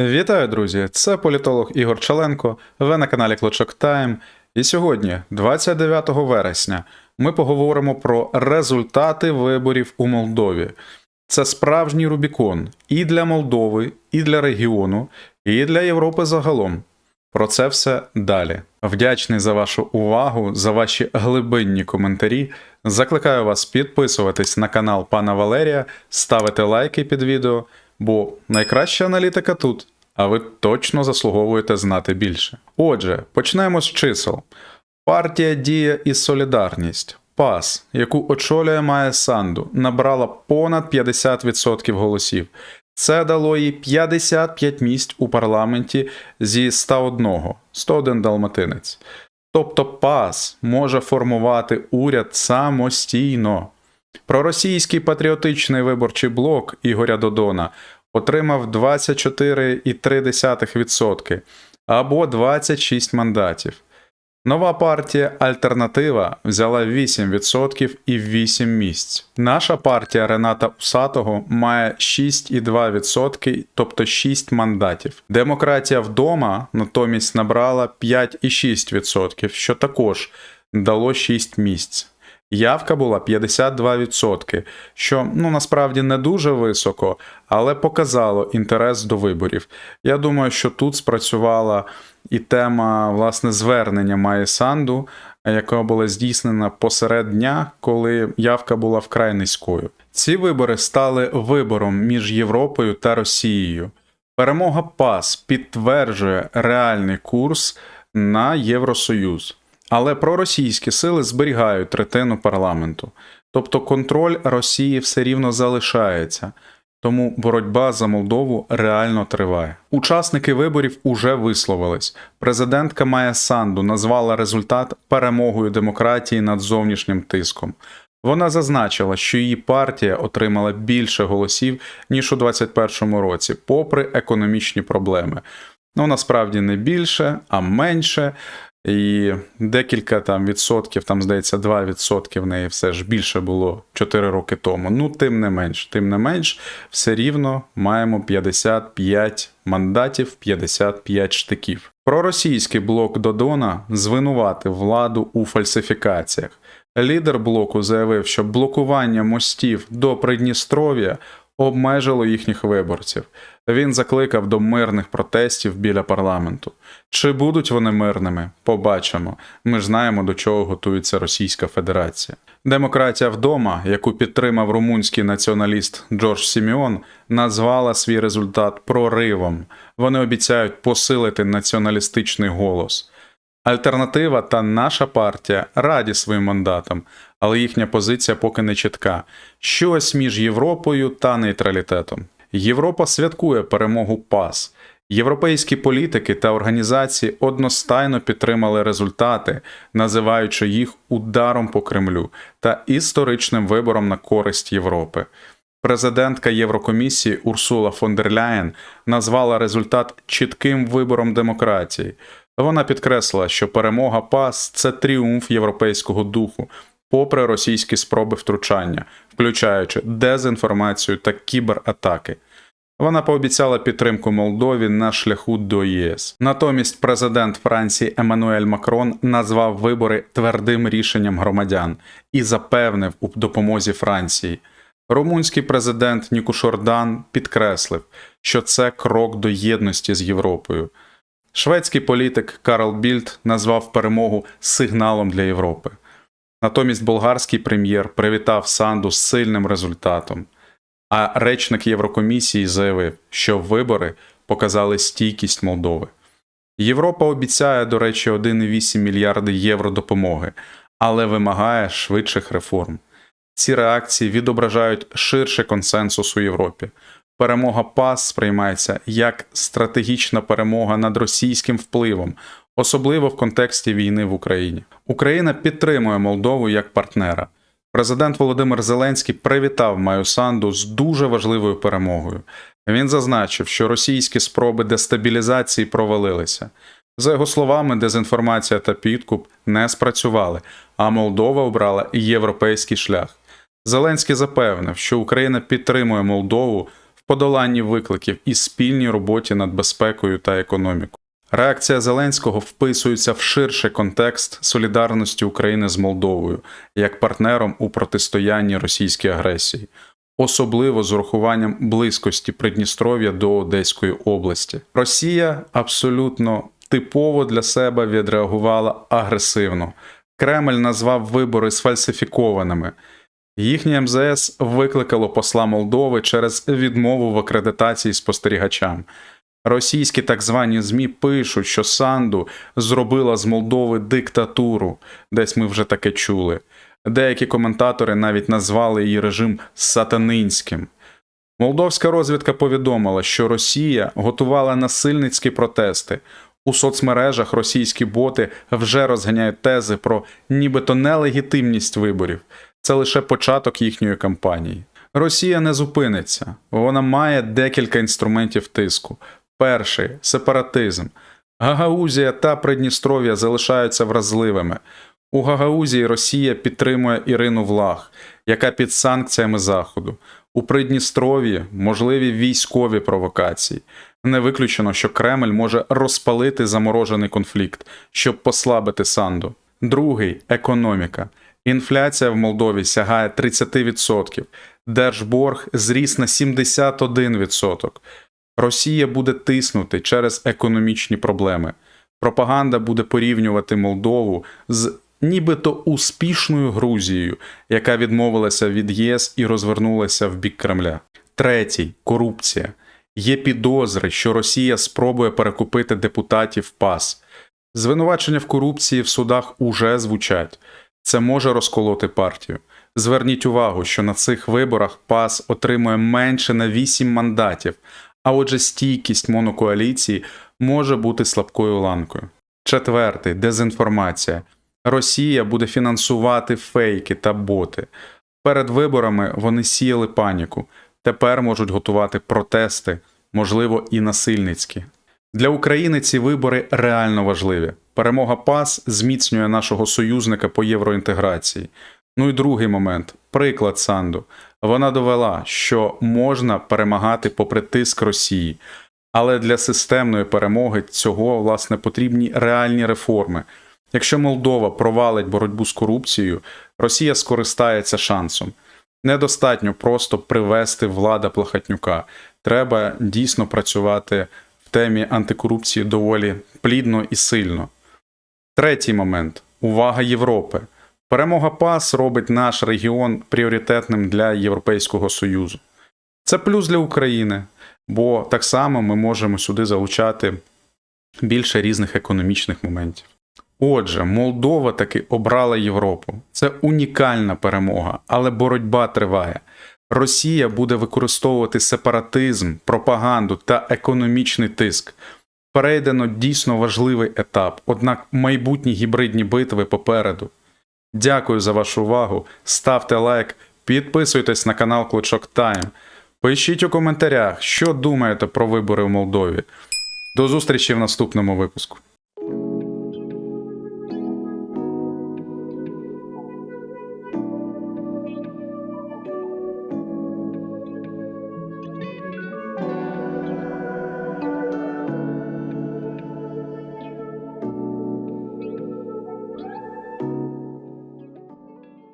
Вітаю, друзі! Це політолог Ігор Чаленко. Ви на каналі Клочок Тайм. І сьогодні, 29 вересня, ми поговоримо про результати виборів у Молдові. Це справжній Рубікон і для Молдови, і для регіону, і для Європи загалом. Про це все далі. Вдячний за вашу увагу, за ваші глибинні коментарі. Закликаю вас підписуватись на канал пана Валерія, ставити лайки під відео, бо найкраща аналітика тут, а ви точно заслуговуєте знати більше. Отже, почнемо з чисел. Партія Дія і Солідарність ПАС, яку очолює Майя Санду, набрала понад 50% голосів. Це дало їй 55 місць у парламенті зі 101, 101 далматинець. Тобто ПАС може формувати уряд самостійно. Проросійський патріотичний виборчий блок Ігоря Додона отримав 24,3% або 26 мандатів. Нова партія Альтернатива взяла 8% і 8 місць. Наша партія Рената Усатого має 6,2%, тобто 6 мандатів. Демократія вдома натомість набрала 5,6%, що також дало 6 місць. Явка була 52%, що ну насправді не дуже високо, але показало інтерес до виборів. Я думаю, що тут спрацювала і тема власне звернення Майї Санду, яка була здійснена посеред дня, коли явка була вкрай низькою. Ці вибори стали вибором між Європою та Росією. Перемога ПАС підтверджує реальний курс на Євросоюз. Але проросійські сили зберігають третину парламенту. Тобто контроль Росії все рівно залишається. Тому боротьба за Молдову реально триває. Учасники виборів уже висловились. Президентка Майя Санду назвала результат перемогою демократії над зовнішнім тиском. Вона зазначила, що її партія отримала більше голосів ніж у 2021 році, попри економічні проблеми. Ну насправді не більше, а менше. І декілька там відсотків, там здається, 2 відсотки в неї все ж більше було 4 роки тому. Ну, тим не менш, тим не менш, все рівно маємо 55 мандатів, 55 штиків. Проросійський блок Додона звинуватив владу у фальсифікаціях. Лідер блоку заявив, що блокування мостів до Придністров'я обмежило їхніх виборців. Він закликав до мирних протестів біля парламенту. Чи будуть вони мирними? Побачимо. Ми ж знаємо, до чого готується Російська Федерація. Демократія вдома, яку підтримав румунський націоналіст Джордж Сіміон, назвала свій результат проривом. Вони обіцяють посилити націоналістичний голос. Альтернатива та наша партія раді своїм мандатам, але їхня позиція поки не чітка. Щось між Європою та нейтралітетом. Європа святкує перемогу ПАС. Європейські політики та організації одностайно підтримали результати, називаючи їх ударом по Кремлю та історичним вибором на користь Європи. Президентка Єврокомісії Урсула фон дер Ляєн назвала результат чітким вибором демократії. Вона підкреслила, що перемога ПАС це тріумф європейського духу, попри російські спроби втручання, включаючи дезінформацію та кібератаки. Вона пообіцяла підтримку Молдові на шляху до ЄС. Натомість президент Франції Еммануель Макрон назвав вибори твердим рішенням громадян і запевнив у допомозі Франції. Румунський президент Нікушордан підкреслив, що це крок до єдності з Європою. Шведський політик Карл Більд назвав перемогу сигналом для Європи. Натомість болгарський прем'єр привітав Санду з сильним результатом. А речник Єврокомісії заявив, що вибори показали стійкість Молдови. Європа обіцяє, до речі, 1,8 мільярди євро допомоги, але вимагає швидших реформ. Ці реакції відображають ширший консенсус у Європі. Перемога ПАС сприймається як стратегічна перемога над російським впливом, особливо в контексті війни в Україні. Україна підтримує Молдову як партнера. Президент Володимир Зеленський привітав Маю Санду з дуже важливою перемогою. Він зазначив, що російські спроби дестабілізації провалилися. За його словами, дезінформація та підкуп не спрацювали, а Молдова обрала європейський шлях. Зеленський запевнив, що Україна підтримує Молдову в подоланні викликів і спільній роботі над безпекою та економікою. Реакція Зеленського вписується в ширший контекст солідарності України з Молдовою як партнером у протистоянні російській агресії, особливо з урахуванням близькості Придністров'я до Одеської області. Росія абсолютно типово для себе відреагувала агресивно. Кремль назвав вибори сфальсифікованими. Їхнє МЗС викликало посла Молдови через відмову в акредитації спостерігачам. Російські так звані ЗМІ пишуть, що Санду зробила з Молдови диктатуру, десь ми вже таке чули. Деякі коментатори навіть назвали її режим сатанинським. Молдовська розвідка повідомила, що Росія готувала насильницькі протести. У соцмережах російські боти вже розганяють тези про нібито нелегітимність виборів. Це лише початок їхньої кампанії. Росія не зупиниться, вона має декілька інструментів тиску. Перший сепаратизм. Гагаузія та Придністров'я залишаються вразливими. У Гагаузії Росія підтримує Ірину Влах, яка під санкціями Заходу. У Придністров'ї можливі військові провокації. Не виключено, що Кремль може розпалити заморожений конфлікт, щоб послабити Санду. Другий економіка. Інфляція в Молдові сягає 30%, держборг зріс на 71%. Росія буде тиснути через економічні проблеми. Пропаганда буде порівнювати Молдову з нібито успішною Грузією, яка відмовилася від ЄС і розвернулася в бік Кремля. Третій корупція. Є підозри, що Росія спробує перекупити депутатів ПАС. Звинувачення в корупції в судах уже звучать. Це може розколоти партію. Зверніть увагу, що на цих виборах ПАС отримує менше на 8 мандатів, а отже, стійкість монокоаліції може бути слабкою ланкою. Четвертий дезінформація. Росія буде фінансувати фейки та боти. Перед виборами вони сіяли паніку. Тепер можуть готувати протести, можливо, і насильницькі. Для України ці вибори реально важливі. Перемога ПАС зміцнює нашого союзника по євроінтеграції. Ну і другий момент приклад Санду. Вона довела, що можна перемагати попри тиск Росії, але для системної перемоги цього власне потрібні реальні реформи. Якщо Молдова провалить боротьбу з корупцією, Росія скористається шансом. Недостатньо просто привести влада Плахатнюка. Треба дійсно працювати в темі антикорупції доволі плідно і сильно. Третій момент увага Європи. Перемога ПАС робить наш регіон пріоритетним для Європейського Союзу. Це плюс для України, бо так само ми можемо сюди залучати більше різних економічних моментів. Отже, Молдова таки обрала Європу. Це унікальна перемога, але боротьба триває. Росія буде використовувати сепаратизм, пропаганду та економічний тиск. Перейдено дійсно важливий етап, однак майбутні гібридні битви попереду. Дякую за вашу увагу. Ставте лайк, підписуйтесь на канал Клочок Тайм. Пишіть у коментарях, що думаєте про вибори в Молдові. До зустрічі в наступному випуску.